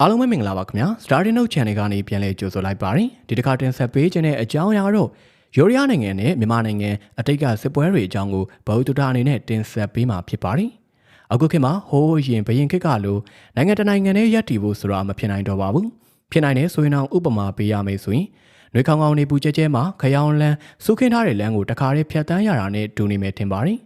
အားလုံးပဲမင်္ဂလာပါခင်ဗျာ Starting Note Channel ကနေပြန်လည်ကြိုဆိုလိုက်ပါတယ်ဒီတစ်ခါတင်ဆက်ပေးခြင်းတဲ့အကြောင်းအရာကတော့ယူရီးယားနိုင်ငံနဲ့မြန်မာနိုင်ငံအတိတ်ကစစ်ပွဲတွေအကြောင်းကိုဗဟုသုတအနေနဲ့တင်ဆက်ပေးမှာဖြစ်ပါတယ်အခုခေတ်မှာဟိုးရင်ဘရင်ခေတ်ကလိုနိုင်ငံတနိုင်ငံနဲ့ရပ်တည်ဖို့ဆိုတာမဖြစ်နိုင်တော့ပါဘူးဖြစ်နိုင်တယ်ဆိုရင်တော့ဥပမာပေးရမယ်ဆိုရင်နှွေခေါင်ခေါင်နေပူကျဲကျဲမှာခရောင်လန်းစုခင်းထားတဲ့လမ်းကိုတခါတည်းဖြတ်တန်းရတာနဲ့တူနေမယ်ထင်ပါတယ်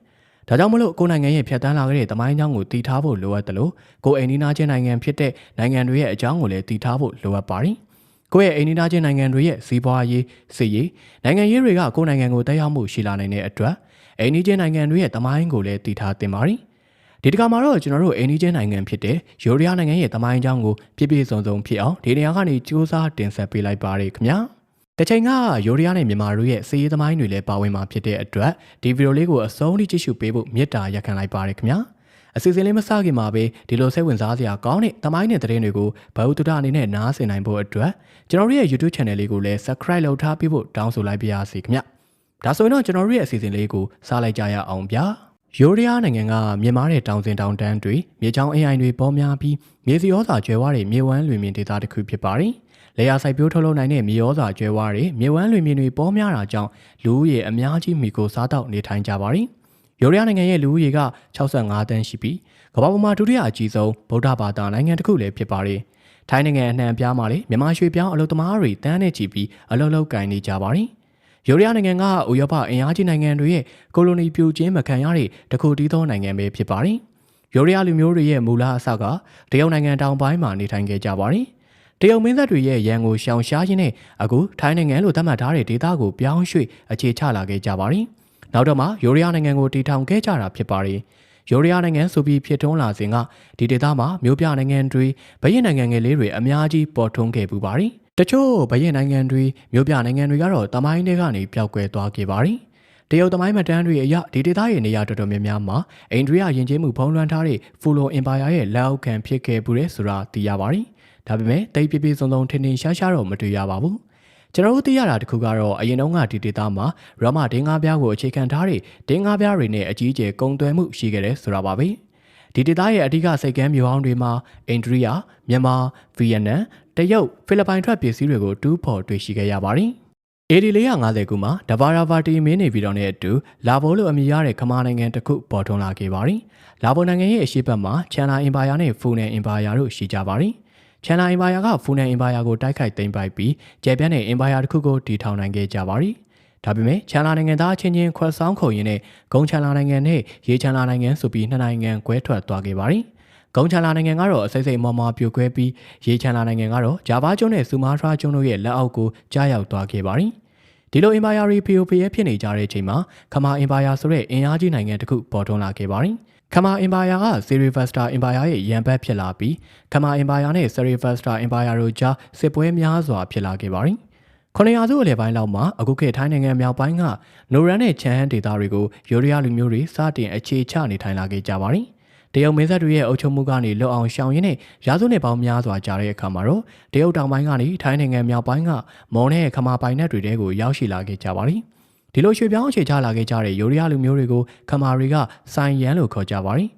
ဒါကြောင့်မလို့ကိုယ်နိုင်ငံရဲ့ဖြတ်တန်းလာခဲ့တဲ့တမိုင်းကြောင်းကိုတည်ထားဖို့လိုအပ်တယ်လို့ကိုယ်အိမ်နီးနားချင်းနိုင်ငံဖြစ်တဲ့နိုင်ငံတွေရဲ့အကြောင်းကိုလည်းတည်ထားဖို့လိုအပ်ပါတယ်။ကိုယ့်ရဲ့အိမ်နီးနားချင်းနိုင်ငံတွေရဲ့စီးပွားရေးစစ်ရေးနိုင်ငံရေးတွေကကိုယ်နိုင်ငံကိုတက်ရောက်မှုရှိလာနိုင်တဲ့အတွက်အိမ်နီးချင်းနိုင်ငံတွေရဲ့တမိုင်းကိုလည်းတည်ထားတင်ပါတယ်။ဒီတစ်ခါမှာတော့ကျွန်တော်တို့အိမ်နီးချင်းနိုင်ငံဖြစ်တဲ့ယူရီးယားနိုင်ငံရဲ့တမိုင်းကြောင်းကိုပြည့်ပြည့်စုံစုံဖြစ်အောင်ဒီနေရာကနေစူးစမ်းတင်ဆက်ပေးလိုက်ပါရခင်ဗျာ။ တချိန်ကယူရီးယားနဲ့မြန်မာတို့ရဲ့စီးရေးသမိုင်းတွေလည်းပါဝင်မှာဖြစ်တဲ့အတွက်ဒီဗီဒီယိုလေးကိုအဆုံးထိကြည့်ရှုပေးဖို့မေတ္တာရက်ခံလိုက်ပါရခင်ဗျာအစီအစဉ်လေးမစခင်မှာပဲဒီလိုစိတ်ဝင်စားစရာကောင်းတဲ့သမိုင်းနဲ့သတင်းတွေကိုဘဝတုဒအနေနဲ့နားဆင်နိုင်ဖို့အတွက်ကျွန်တော်တို့ရဲ့ YouTube Channel လေးကိုလည်း Subscribe လုပ်ထားပြီးဖို့တောင်းဆိုလိုက်ပါရစေခင်ဗျဒါဆိုရင်တော့ကျွန်တော်တို့ရဲ့အစီအစဉ်လေးကိုစလိုက်ကြရအောင်ဗျာယူရီးယားနိုင်ငံကမြင့်မားတဲ့တောင်စင်တောင်တန်းတွေမြေချောင်းအင်းအိုင်တွေပေါ်များပြီးမြေစီရောစာကျွဲဝါးတွေမြေဝမ်းလွင်မြင့်ဒေသတစ်ခုဖြစ်ပါတယ်။ လေယာစိုက်ပျိုးထုတ်လုပ်နိုင်တဲ့မြေရောစာကျွဲဝါးတွေမြေဝမ်းလွင်မြင်တွေပေါ်များတာကြောင့်လူဦးရေအများကြီးမိကိုစားတောက်နေထိုင်ကြပါတယ်။ယူရီးယားနိုင်ငံရဲ့လူဦးရေက65တန်းရှိပြီးကမ္ဘာပေါ်မှာဒုတိယအကြီးဆုံးဗုဒ္ဓဘာသာနိုင်ငံတစ်ခုလည်းဖြစ်ပါတယ်။ထိုင်းနိုင်ငံအနှံ့ပြားမှာလည်းမြန်မာရွှေပြောင်းအလုပ်သမားတွေတန်းနဲ့ချီပြီးအလုပ်လုပ်ကိုင်နေကြပါတယ်။ယူရီးယားနိုင်ငံကဥရောပအင်အားကြီးနိုင်ငံတွေရဲ့ကိုလိုနီပြိုကျင်းမခံရတဲ့တခုတည်းသောနိုင်ငံပဲဖြစ်ပါတယ်။ယူရီးယားလူမျိုးတွေရဲ့မူလအစကတရုတ်နိုင်ငံတောင်ပိုင်းမှာနေထိုင်ခဲ့ကြပါတယ်။ တရုတ်မင်းသက်တွေရဲ့ရန်ကိုရှောင်ရှားခြင်းနဲ့အခုထိုင်းနိုင်ငံလိုသတ်မှတ်ထားတဲ့ဒေသကိုပြောင်းရွှေ့အခြေချလာခဲ့ကြပါတယ်။နောက်တော့မှယူရီးယားနိုင်ငံကိုတည်ထောင်ခဲ့ကြတာဖြစ်ပါတယ်။ယူရီးယားနိုင်ငံဆိုပြီးဖြစ်ထွန်းလာစဉ်ကဒီဒေသမှာမြို့ပြနိုင်ငံတွေဗယင်းနိုင်ငံငယ်လေးတွေအများကြီးပေါ်ထွန်းခဲ့ပူပါတယ်။တချို့ဗယင်းနိုင်ငံတွေမြို့ပြနိုင်ငံတွေကတော့တမိုင်းတွေကနေပျောက်ကွယ်သွားခဲ့ပါတယ်။တရုတ်သမိုင်းမတန်းတွေအရဒီဒေသရဲ့နေရာတော်တော်များများမှာအိန္ဒိယယဉ်ကျေးမှုဖုံးလွှမ်းထားတဲ့ဖူလိုအင်ပါယာရဲ့လက်အောက်ခံဖြစ်ခဲ့ပူတဲ့ဆိုတာသိရပါတယ်။ ဒါပေမဲ့တိတ်ပြပြစုံစုံထင်ထင်ရှားရှားတော့မတွေ့ရပါဘူးကျွန်တော်တို့သိရတာတခုကတော့အရင်တုန်းကဒီဒေတာမှာရမဒင်းငါးပြားကိုအခြေခံထားတဲ့ဒင်းငါးပြားတွေနဲ့အကြီးအကျယ်ကုံသွဲမှုရှိခဲ့တယ်ဆိုတာပါပဲဒီဒေတာရဲ့အဓိကစိတ်ကမ်းမျိုးဟောင်းတွေမှာအိန္ဒိယမြန်မာဗီယက်နမ်တရုတ်ဖိလစ်ပိုင်ထွက်ပစ္စည်းတွေကိုတူးဖော်တွေ့ရှိခဲ့ရပါတယ်အေဒီ450ခုမှာဒဗာရာဗာတီမင်းနေပြီးတော့နဲ့အတူလာဗိုလိုအမည်ရတဲ့ခမာနိုင်ငံတစ်ခုပေါ်ထွန်းလာခဲ့ပါတယ်။လာဗိုနိုင်ငံရဲ့အရှေ့ဘက်မှာချန်လာအင်ပါယာနဲ့ဖူနယ်အင်ပါယာတို့ရှိကြပါတယ်။ ချန်နာအင်ပါယာကဖူနန်အင်ပါယာကိုတိုက်ခိုက်သိမ်းပိုက်ပြီးကျယ်ပြန့်တဲ့အင်ပါယာတစ်ခုကိုတည်ထောင်နိုင်ခဲ့ကြပါသည်။ဒါပေမဲ့ချန်လာနိုင်ငံသားချင်းချင်းခွဲဆောင်ခုံရင်းနဲ့ဂုံချန်လာနိုင်ငံနဲ့ရေချန်လာနိုင်ငံဆိုပြီးနှစ်နိုင်ငံကွဲထွက်သွားခဲ့ပါသည်။ဂုံချန်လာနိုင်ငံကတော့အစိမ့်စိမ့်မော်မော်ပြိုကွဲပြီးရေချန်လာနိုင်ငံကတော့ဂျာဗာကျွန်းနဲ့ဆူမာထရာကျွန်းတို့ရဲ့လက်အောက်ကိုကြားရောက်သွားခဲ့ပါသည်။ဒီလိုအင်ပါယာရီဖီယိုဖီယဖြစ်နေကြတဲ့အချိန်မှာခမာအင်ပါယာဆိုတဲ့အင်အားကြီးနိုင်ငံတစ်ခုပေါ်ထွန်းလာခဲ့ပါသည်။ ခမာအင်ပါယာကဆီရီဗက်စတာအင်ပါယာရဲ့ရန်ဘက်ဖြစ်လာပြီးခမာအင်ပါယာနဲ့ဆီရီဗက်စတာအင်ပါယာတို့ကြားစစ်ပွဲများစွာဖြစ်လာခဲ့ပါသည်။ခုနှစ်ရာစုအလယ်ပိုင်းလောက်မှာအခုခေတ်ထိုင်းနိုင်ငံမြောက်ပိုင်းကနိုရန်နဲ့ချန်ဟန်ဒေသတွေကိုယူရီးယားလူမျိုးတွေစတင်အခြေချနေထိုင်လာခဲ့ကြပါသည်။တရုတ်မင်းဆက်တွေရဲ့အုပ်ချုပ်မှုကနေလွတ်အောင်ရှောင်ရင်းနဲ့ရာစုနှစ်ပေါင်းများစွာကြာတဲ့အခါမှာတော့တရုတ်တောင်ပိုင်းကနေထိုင်းနိုင်ငံမြောက်ပိုင်းကမော်နဲ့ခမာပိုင်နက်တွေတဲကိုရောက်ရှိလာခဲ့ကြပါသည်။ ဒီလိုရွှေပြောင်းအခြေချလာခဲ့ကြတဲ့ယူရီးယားလူမျိုးတွေကိုခမာတွေကစိုင်ရန်လို့ခေါ်ကြပါတယ်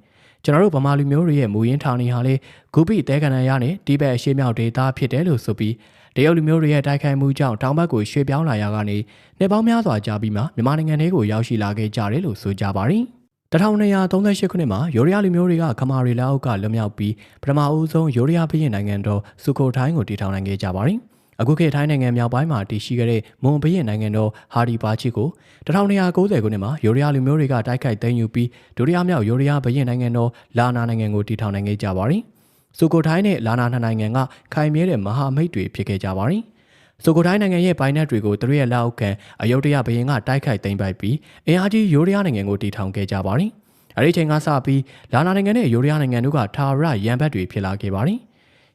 ကျွန်တော်တို့ဗမာလူမျိုးတွေရဲ့မူရင်းထောင်နေဟာလေဂူပိတဲကနန်ရနဲ့တိဘက်အရှေ့မြောက်ဒေသဖြစ်တယ်လို့ဆိုပြီးတရုတ်လူမျိုးတွေရဲ့တိုက်ခိုက်မှုကြောင့်တောင်ဘက်ကိုရွှေ့ပြောင်းလာရကနေနှစ်ပေါင်းများစွာကြာပြီးမှမြန်မာနိုင်ငံထဲကိုရောက်ရှိလာခဲ့ကြတယ်လို့ဆိုကြပါတယ်1238ခုနှစ်မှာယူရီးယားလူမျိုးတွေကခမာရီလက်အောက်ကလွတ်မြောက်ပြီးပထမအဦးဆုံးယူရီးယားပြည်နိုင်ငံတော်စုကိုထိုင်းကိုတည်ထောင်နိုင်ခဲ့ကြပါတယ်။ အခုခေတ်ထိုင်းနိုင်ငံမြောက်ပိုင်းမှာတည်ရှိခဲ့တဲ့မွန်ဘရင်နိုင်ငံတော်ဟာဒီပါချီကို1290ခုနှစ်မှာယူရီးယားလူမျိုးတွေကတိုက်ခိုက်သိမ်းယူပြီးဒုတိယမြောက်ယူရီးယားဘရင်နိုင်ငံတော်လာနာနိုင်ငံကိုတည်ထောင်နိုင်ခဲ့ကြပါတယ်။စုကိုထိုင်းနဲ့လာနာနှစ်နိုင်ငံကခိုင်မြဲတဲ့မဟာမိတ်တွေဖြစ်ခဲ့ကြပါတယ်။ဆိုကိုတိုင်းနိုင်ငံရဲ့ပိုင်းနက်တွေကိုတရရဲ့လက်အောက်ခံအယုဒ္ဓယဘရင်ကတိုက်ခိုက်သိမ်းပိုက်ပြီးအင်အားကြီးယူရီးယားနိုင်ငံကိုတည်ထောင်ခဲ့ကြပါတယ်။အဲဒီချိန်ကစပြီးလာနာနိုင်ငံနဲ့ယူရီးယားနိုင်ငံတို့ကထာဝရရန်ဘက်တွေဖြစ်လာခဲ့ပါတယ်။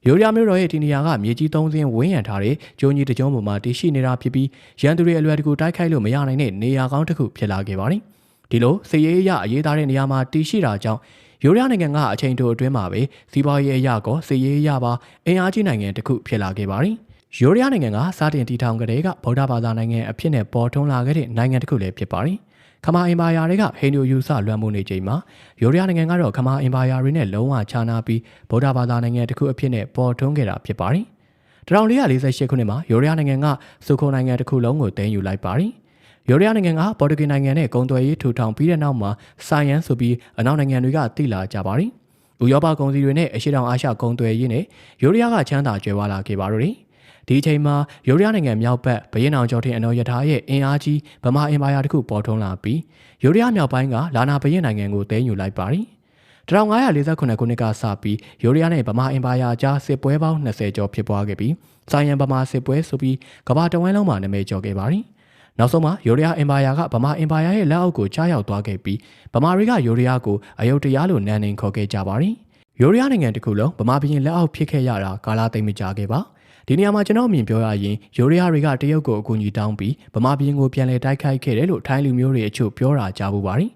ရိုးရာမျိုးတော်ရဲ့ဒီနေရာကမြေကြီးသုံးစင်းဝင်းရံထားတဲ့ကျုံကြီးတကြုံပေါ်မှာတည်ရှိနေတာဖြစ်ပြီးရန်သူတွေအလွယ်တကူတိုက်ခိုက်လို့မရနိုင်တဲ့နေရာကောင်းတစ်ခုဖြစ်လာခဲ့ပါတယ်။ဒီလိုစစ်ရေးအရအရေးသားတဲ့နေရာမှာတည်ရှိတာကြောင့်ရိုးရာနိုင်ငံကအချိန်တိုအတွင်းမှာပဲစီးပွားရေးအရကောစစ်ရေးအရပါအင်အားကြီးနိုင်ငံတစ်ခုဖြစ်လာခဲ့ပါတယ်။ရိုးရာနိုင်ငံကစတင်တည်ထောင်ကြတဲ့ကဗုဒ္ဓဘာသာနိုင်ငံအဖြစ်နဲ့ပေါ်ထွန်းလာခဲ့တဲ့နိုင်ငံတစ်ခုလည်းဖြစ်ပါတယ်။ ခမာအင်ပါယာတွေကဟိန္ဒူယူဆလွှမ်းမိုးနေချိန်မှာယူရီးယားနိုင်ငံကတော့ခမာအင်ပါယာတွေနဲ့လုံးဝခြားနာပြီးဗုဒ္ဓဘာသာနိုင်ငံတစ်ခုအဖြစ်နဲ့ပေါ်ထွန်းခဲ့တာဖြစ်ပါတယ်။1448ခုနှစ်မှာယူရီးယားနိုင်ငံကစုခုံနိုင်ငံတစ်ခုလုံးကိုသိမ်းယူလိုက်ပါတယ်။ယူရီးယားနိုင်ငံကပေါ်တူဂီနိုင်ငံနဲ့ကုန်သွယ်ရေးထူထောင်ပြီးတဲ့နောက်မှာဆိုင်းယန်ဆိုပြီးအနောက်နိုင်ငံတွေကတိလာကြပါတယ်။ဥရောပကုန်စည်တွေနဲ့အရှေ့တောင်အာရှကုန်သွယ်ရေးနဲ့ယူရီးယားကချမ်းသာကြွယ်ဝလာခဲ့ပါတော့တယ်။ ဒီအချိန်မှာယူရီးယားနိုင်ငံမြောက်ဘက်ဘရင်အောင်ကျော်ထင်အနော်ရထားရဲ့အင်အားကြီးဗမာအင်ပါယာတစ်ခုပေါ်ထွန်းလာပြီးယူရီးယားမြောက်ပိုင်းကလာနာဘရင်နိုင်ငံကိုသိမ်းယူလိုက်ပါတယ်1548ခုနှစ်ကစပြီးယူရီးယားနဲ့ဗမာအင်ပါယာကြားစစ်ပွဲပေါင်း20ကျော်ဖြစ်ပွားခဲ့ပြီးဆိုင်းယန်ဗမာစစ်ပွဲဆိုပြီးကမ္ဘာတဝန်းလုံးမှာနာမည်ကျော်ခဲ့ပါတယ်။နောက်ဆုံးမှာယူရီးယားအင်ပါယာကဗမာအင်ပါယာရဲ့လက်အောက်ကိုချရောက်သွားခဲ့ပြီးဗမာတွေကယူရီးယားကိုအယုတ်တရားလိုနန်းနေခေါ်ခဲ့ကြပါတယ်။ယူရီးယားနိုင်ငံတစ်ခုလုံးဗမာပြည်လက်အောက်ဖြစ်ခဲ့ရတာကာလသိမ့်မကြခဲ့ပါ။ ဒီနေရာမှာကျွန်တော်အမြင်ပြောရရင်ယူရီးယားတွေကတရုတ်ကိုအကူအညီတောင်းပြီးဗမာပြည်ကိုပြန်လည်တိုက်ခိုက်ခဲ့တယ်လို့ထိုင်းလူမျိုးတွေအချို့ပြောတာကြားဘူးပါတယ်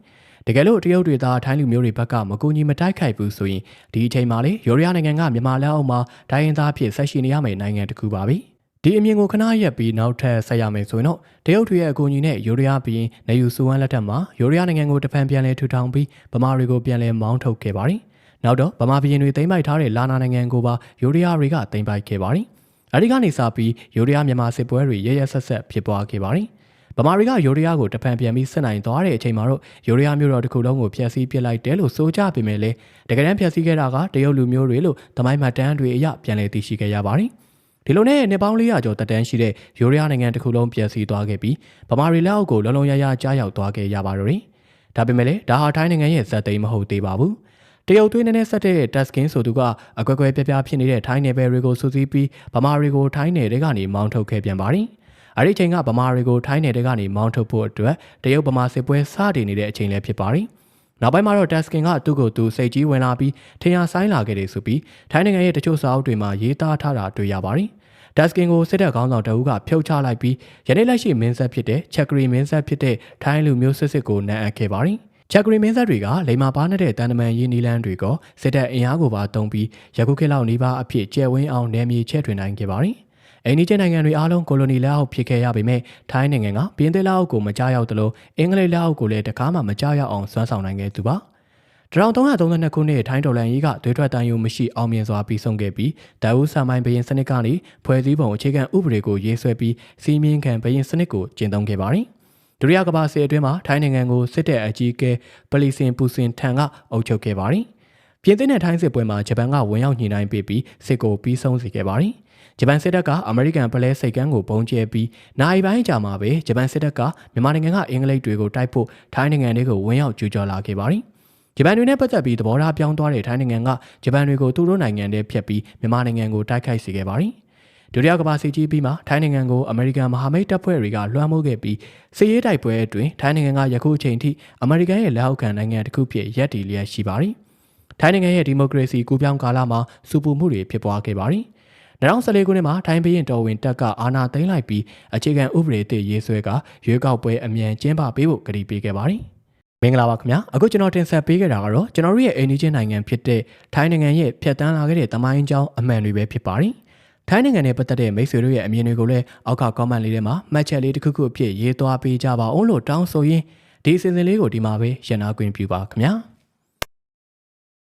တကယ်လို့တရုတ်တွေသာထိုင်းလူမျိုးတွေဘက်ကမကူညီမတိုက်ခိုက်ဘူးဆိုရင်ဒီအချိန်မှာလေယူရီးယားနိုင်ငံကမြန်မာလက်အောက်မှာဒိုင်းရင်သားဖြစ်ဆက်ရှိနေရမယ့်နိုင်ငံတစ်ခုပါပဲဒီအမြင်ကိုခဏရက်ပြီးနောက်ထပ်ဆက်ရမယ်ဆိုရင်တော့တရုတ်တွေရဲ့အကူအညီနဲ့ယူရီးယားပြည်နေယူစူဝမ်လက်ထက်မှာယူရီးယားနိုင်ငံကိုတဖန်ပြန်လည်ထူထောင်ပြီးဗမာတွေကိုပြန်လည်မောင်းထုတ်ခဲ့ပါတယ်နောက်တော့ဗမာပြည်တွေသိမ်းပိုက်ထားတဲ့လာနာနိုင်ငံကိုပါယူရီးယားတွေကသိမ်းပိုက်ခဲ့ပါတယ် အဲဒီကနေစပြီးယူရီးယားမြန်မာစစ်ပွဲတွေရရဆက်ဆက်ဖြစ်ပွားခဲ့ပါတယ်။ဗမာတွေကယူရီးယားကိုတဖန်ပြန်ပြီးစစ်နိုင်သွားတဲ့အချိန်မှာတော့ယူရီးယားမျိုးတော်တစ်ခုလုံးကိုဖျက်ဆီးပစ်လိုက်တယ်လို့ဆိုကြပေမဲ့လည်းတကယ်တမ်းဖျက်ဆီးခဲ့တာကတရုတ်လူမျိုးတွေလို့သမိုင်းမှတ်တမ်းတွေအရပြန်လည်သိရှိခဲ့ရပါတယ်။ဒီလိုနဲ့နှစ်ပေါင်း400ကျော်တက်တန်းရှိတဲ့ယူရီးယားနိုင်ငံတစ်ခုလုံးပျက်စီးသွားခဲ့ပြီးဗမာတွေလက်အောက်ကိုလုံလုံရရကြားရောက်သွားခဲ့ရပါတော့တယ်။ဒါပေမဲ့လည်းဒါဟာထိုင်းနိုင်ငံရဲ့ဇက်သိမ်းမဟုတ်သေးပါဘူး။ တရုတ်သွေးနဲ့ဆက်တဲ့ Taskin ဆိုသူကအကွက်ကွဲပြပြဖြစ်နေတဲ့ထိုင်းနယ်ပယ်တွေကိုစူးစီးပြီးဗမာတွေကိုထိုင်းနယ်တွေကနေမောင်းထုတ်ခဲ့ပြန်ပါတယ်။အဲဒီချိန်ကဗမာတွေကိုထိုင်းနယ်တွေကနေမောင်းထုတ်ဖို့အတွက်တရုတ်ဗမာစစ်ပွဲစတင်နေတဲ့အချိန်လည်းဖြစ်ပါတယ်။နောက်ပိုင်းမှာတော့ Taskin ကသူ့ကိုသူစိတ်ကြီးဝင်လာပြီးထင်ရဆိုင်လာခဲ့တယ်ဆိုပြီးထိုင်းနိုင်ငံရဲ့တချို့စာအုပ်တွေမှာရေးသားထားတာတွေ့ရပါတယ်။ဒက်စကင်ကိုစစ်တပ်ခေါင်းဆောင်တအုပ်ကဖြုတ်ချလိုက်ပြီးယနေ့လက်ရှိမင်းဆက်ဖြစ်တဲ့ချက်ကရီမင်းဆက်ဖြစ်တဲ့ထိုင်းလူမျိုးစစ်စစ်ကိုနံအပ်ခဲ့ပါတယ်။ ချက်ဂရီမင်းဆက်တွေကလိမာပါနေတဲ့တန်တမန်ရေးနီလန်းတွေကစစ်တပ်အင်အားကိုပါတုံးပြီးရခုခေတ်လောက်နေပါအဖြစ်ကျဲဝင်းအောင်နယ်မြေချဲ့ထွင်နိုင်ခဲ့ပါတယ်။အိန္ဒိယနိုင်ငံတွေအားလုံးကိုလိုနီလက်အောက်ဖြစ်ခဲ့ရပေမဲ့ထိုင်းနိုင်ငံကပြင်းသစ်လက်အောက်ကိုမကြားရောက်သလိုအင်္ဂလိပ်လက်အောက်ကိုလည်းတကားမှမကြားရောက်အောင်စွမ်းဆောင်နိုင်ခဲ့သူပါ။1332ခုနှစ်ထိုင်းဒေါ်လာကြီးကသွေးထွက်တန်ယုံမရှိအောင်မြင်စွာပြီးဆုံးခဲ့ပြီးဒါဝုဆာမိုင်းဘရင်စနစ်ကနေဖွဲ့စည်းပုံအခြေခံဥပဒေကိုရေးဆွဲပြီးစီမင်းခံဘရင်စနစ်ကိုကျင့်သုံးခဲ့ပါတယ်။ ဒုတိယကမ္ဘာစစ်အတွင်းမှာထိုင်းနိုင်ငံကိုစစ်တပ်အကြီးအကဲပလီစင်ပူစင်ထံကအုပ်ချုပ်ခဲ့ပါတယ်။ပြင်သစ်နဲ့ထိုင်းစစ်ပွဲမှာဂျပန်ကဝင်ရောက်ညှိနှိုင်းပေးပြီးစစ်ကိုပြီးဆုံးစေခဲ့ပါတယ်။ဂျပန်စစ်တပ်ကအမေရိကန်ပလဲစိတ်ကမ်းကိုပုံကျဲပြီးနိုင်ပိုင်းကြာမှာပဲဂျပန်စစ်တပ်ကမြန်မာနိုင်ငံကအင်္ဂလိပ်တွေကိုတိုက်ဖို့ထိုင်းနိုင်ငံတွေကိုဝင်ရောက်ကျူးကျော်လာခဲ့ပါတယ်။ဂျပန်တွေနဲ့ပတ်သက်ပြီးသဘောထားပြောင်းသွားတဲ့ထိုင်းနိုင်ငံကဂျပန်တွေကိုသူတို့နိုင်ငံထဲဖျက်ပြီးမြန်မာနိုင်ငံကိုတိုက်ခိုက်စေခဲ့ပါတယ်။ ဒုတိယကမ္ဘာစစ်ကြီးပြီးမှထိုင်းနိုင်ငံကိုအမေရိကန်မဟာမိတ်တပ်ဖွဲ့တွေကလွှမ်းမိုးခဲ့ပြီးစစ်ရေးတိုက်ပွဲအတွင်းထိုင်းနိုင်ငံကယခုအချိန်ထိအမေရိကန်ရဲ့လက်အောက်ခံနိုင်ငံတစ်ခုဖြစ်ရပ်တည်လျက်ရှိပါတယ်။ထိုင်းနိုင်ငံရဲ့ဒီမိုကရေစီကူးပြောင်းကာလမှာစူပူမှုတွေဖြစ်ပွားခဲ့ပါတယ်။2014ခုနှစ်မှာထိုင်းဘရင်တော်ဝင်တပ်ကအာဏာသိမ်းလိုက်ပြီးအခြေခံဥပဒေအသစ်ရေးဆွဲကရွေးကောက်ပွဲအမြန်ကျင်းပပေးဖို့ကတိပေးခဲ့ပါတယ်။မင်္ဂလာပါခင်ဗျာအခုကျွန်တော်တင်ဆက်ပေးခဲ့တာကတော့ကျွန်တော်တို့ရဲ့အိန္ဒိယနိုင်ငံဖြစ်တဲ့ထိုင်းနိုင်ငံရဲ့ဖြတ်တန်းလာခဲ့တဲ့သမိုင်းကြောင်းအမှန်တွေပဲဖြစ်ပါတယ်။ ထိုင်းနိုင်ငံနဲ့ပတ်သက်တဲ့မိတ်ဆွေတို့ရဲ့အမြင်တွေကိုလည်းအောက်က comment လေးထဲမှာမှတ်ချက်လေးတစ်ခုခုအဖြစ်ရေးသွားပေးကြပါအောင်လို့တောင်းဆိုရင်းဒီအစီအစဉ်လေးကိုဒီမှာပဲရန်နာခွင့်ပြုပါခင်ဗျာ။